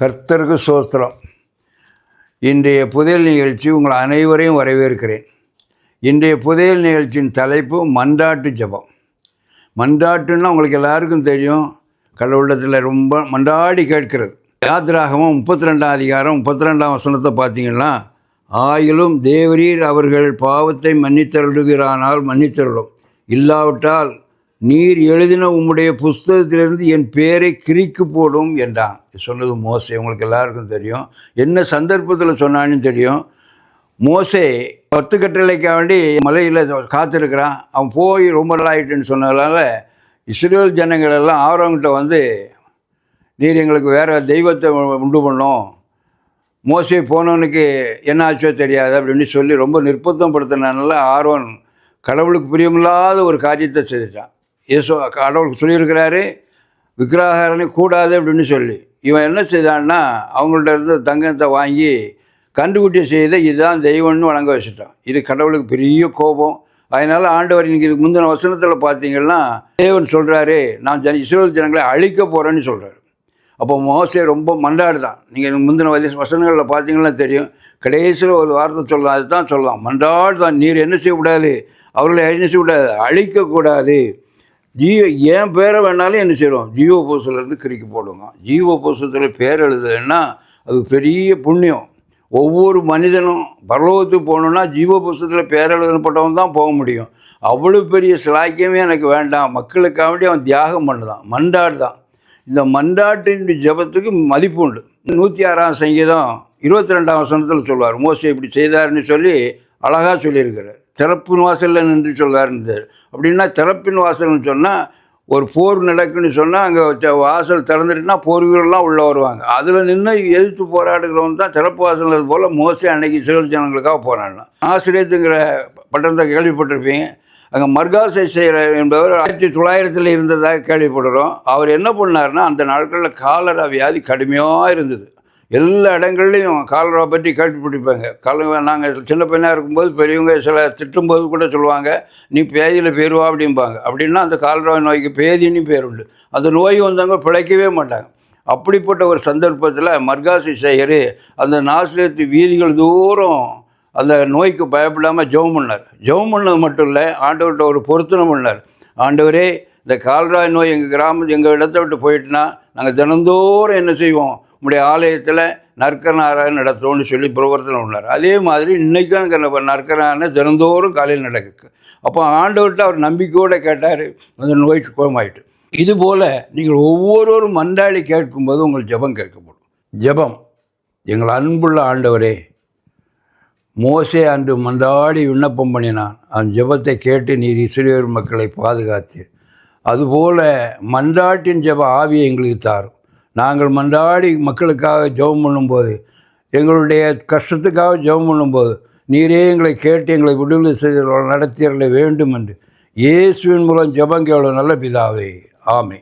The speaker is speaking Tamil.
கர்த்தருக்கு சோத்திரம் இன்றைய புதையல் நிகழ்ச்சி உங்கள் அனைவரையும் வரவேற்கிறேன். இன்றைய புதையல் நிகழ்ச்சியின் தலைப்பு மண்டாட்டு ஜெபம். மண்டாட்டுன்னா உங்களுக்கு எல்லாருக்கும் தெரியும். கடவுளத்தில் ரொம்ப மண்டாடி கேட்கிறது. யாத்ராகமும் முப்பத்தி ரெண்டாம் அதிகாரம் முப்பத்தி ரெண்டாம் வசனத்தை பார்த்தீங்கன்னா ஆயிலும் தேவரீர் அவர்கள் பாவத்தை மன்னித்தருளுகிறானால் மன்னித்தருளும். இல்லாவிட்டால் நீர் எழுதின உம்முடைய புஸ்தகத்திலிருந்து என் பேரை கிரிக்கு போடும் என்றான். சொன்னது மோசே. உங்களுக்கு எல்லாருக்கும் தெரியும். என்ன சந்தர்ப்பத்தில் சொன்னான்னு தெரியும். மோசே பத்து கட்டளைக்காண்டி மலையில் காத்திருக்கிறான். அவன் போய் ரொம்ப நாளாயிட்டுன்னு சொன்னதுனால இஸ்ரேல் ஜனங்கள் எல்லாம் ஆரோங்கிட்ட வந்து நீர் எங்களுக்கு வேறு தெய்வத்தை உண்டு பண்ணோம். மோசே போனவனுக்கு என்ன ஆச்சோ தெரியாது அப்படின்னு சொல்லி ரொம்ப நிர்பந்தம் படுத்தினால கடவுளுக்கு பிரியமில்லாத ஒரு காரியத்தை செய்துட்டான். இயேசு கடவுளுக்கு சொல்லியிருக்கிறாரு விக்கிரகாரனை கூடாது அப்படின்னு சொல்லி. இவன் என்ன செய்தான்னா அவங்கள்ட்ட இருந்து தங்கத்தை வாங்கி கண்டுகுட்டி செய்த இதுதான் தெய்வம்னு வணங்க வச்சுட்டான். இது கடவுளுக்கு பெரிய கோபம். அதனால் ஆண்டவர் இன்னைக்கு இதுக்கு முந்தின வசனத்தில் பார்த்தீங்கன்னா தேவன் சொல்கிறாரு நான் ஜன இஸ்ரோல் ஜனங்களை அழிக்க போகிறேன்னு சொல்கிறாரு அப்போ மோசே ரொம்ப மன்றாடுதான். நீங்கள் முந்தின வயசு வசனங்களில் பார்த்தீங்கன்னா தெரியும். கடைசியில் ஒரு வார்த்தை சொல்லலாம் அதுதான் சொல்லலாம் மன்றாடுதான் நீர் என்ன செய்யக்கூடாது? அவர்களை என்ன செய்யக்கூடாது அழிக்கக்கூடாது. ஜீவ ஏன் பேரை வேணாலும் என்ன செய்வோம்? ஜீவ பூசலேருந்து கிறுக்கி போடுங்க ஜீவ பூசத்தில் பேர் எழுதுன்னா அது பெரிய புண்ணியம். ஒவ்வொரு மனிதனும் பரலோகத்துக்கு போகணுன்னா ஜீவ புஸ்தகத்தில் பேர் எழுதப்பட்டவன் தான் போக முடியும். அவ்வளோ பெரிய சிலாக்கியமே எனக்கு வேண்டாம். மக்களுக்காக அவன் தியாகம் பண்ணுதான். மண்டாடு தான். இந்த மண்டாட்டின் ஜபத்துக்கு மதிப்பு உண்டு. நூற்றி ஆறாம் சங்கீதம் இருபத்தி ரெண்டாம் வசனத்தில் சொல்வார். மோசை இப்படி செய்தார்னு சொல்லி அழகாக சொல்லியிருக்கிறார். திறப்பின் வாசலில் நின்று சொல்வார்னு அப்படின்னா திறப்பின் வாசல்னு சொன்னால் ஒரு போர் நடக்குன்னு சொன்னால் அங்கே வாசல் திறந்துட்டுனா போர் வீரர்லாம் உள்ளே வருவாங்க. அதில் நின்று எதிர்த்து போராடுகிறவன் தான் திறப்பு வாசல் போல் மோஸ்ட்லி அன்னைக்கு சிவில் ஜனங்களுக்காக போராடினான். ஆசிரியத்துங்கிற பட்டணத்தை கேள்விப்பட்டிருப்பீங்க. அங்கே மர்காசை செய்கிற என்பவர் ஆயிரத்தி தொள்ளாயிரத்தில் இருந்ததாக கேள்விப்படுறோம். அவர் என்ன பண்ணார்னா அந்த நாட்களில் காலரா வியாதி கடுமையாக இருந்தது. எல்லா இடங்கள்லையும் காலரா பற்றி கேள்விப்பட்டிருப்பாங்க. கால நாங்கள் சின்ன பையனாக இருக்கும்போது பெரியவங்க சில திட்டும்போது கூட சொல்லுவாங்க நீ பேதியில் பேருவா அப்படிம்பாங்க. அப்படின்னா அந்த காலரா நோய்க்கு பேதின்னு பேர் உண்டு. அந்த நோய் வந்தவங்க பிழைக்கவே மாட்டாங்க. அப்படிப்பட்ட ஒரு சந்தர்ப்பத்தில் மர்காசி செய்யர் அந்த நாசிரியத்து வீதிகள் தூரம் அந்த நோய்க்கு பயப்படாமல் ஜெபம் பண்ணார். ஜெபம் பண்ணது மட்டும் இல்லை ஆண்டவர்கிட்ட ஒரு பொருத்தனை பண்ணார். ஆண்டவரே இந்த கால்ராய் நோய் எங்கள் கிராமத்து எங்கள் இடத்த விட்டு போயிட்டுனா நாங்கள் தினந்தோறும் என்ன செய்வோம்? உங்களுடைய ஆலயத்தில் நற்கனாராக நடத்துவோம்னு சொல்லி பிரவர்த்தனை உள்ளார் அதே மாதிரி இன்றைக்கும் அங்கே நற்கனான தினந்தோறும் காலையில் நடக்கு அப்போ ஆண்டவர்கிட்ட அவர் நம்பிக்கையோடு கேட்டார். அந்த நோய் குணமாயிட்டு இதுபோல் நீங்கள் ஒவ்வொருவரும் மன்றாடி கேட்கும்போது உங்கள் ஜெபம் கேட்கப்படும். ஜெபம். எங்கள் அன்புள்ள ஆண்டவரே மோசே அன்று மன்றாடி விண்ணப்பம் பண்ணினான். அந்த ஜெபத்தை கேட்டு நீர் இஸ்ரேல் மக்களை பாதுகாத்தீர். அதுபோல மன்றாட்டின் ஜப ஆவியை எங்களுக்கு தாரும். நாங்கள் மன்றாடி மக்களுக்காக ஜெபம் பண்ணும்போது எங்களுடைய கஷ்டத்துக்காக ஜெபம் பண்ணும்போது நீரே எங்களை கேட்டு எங்களை விடுதலை செய்து நடத்தியர்களை வேண்டும் என்று இயேசுவின் மூலம் ஜெபம் கேளு நல்ல பிதாவே. ஆமை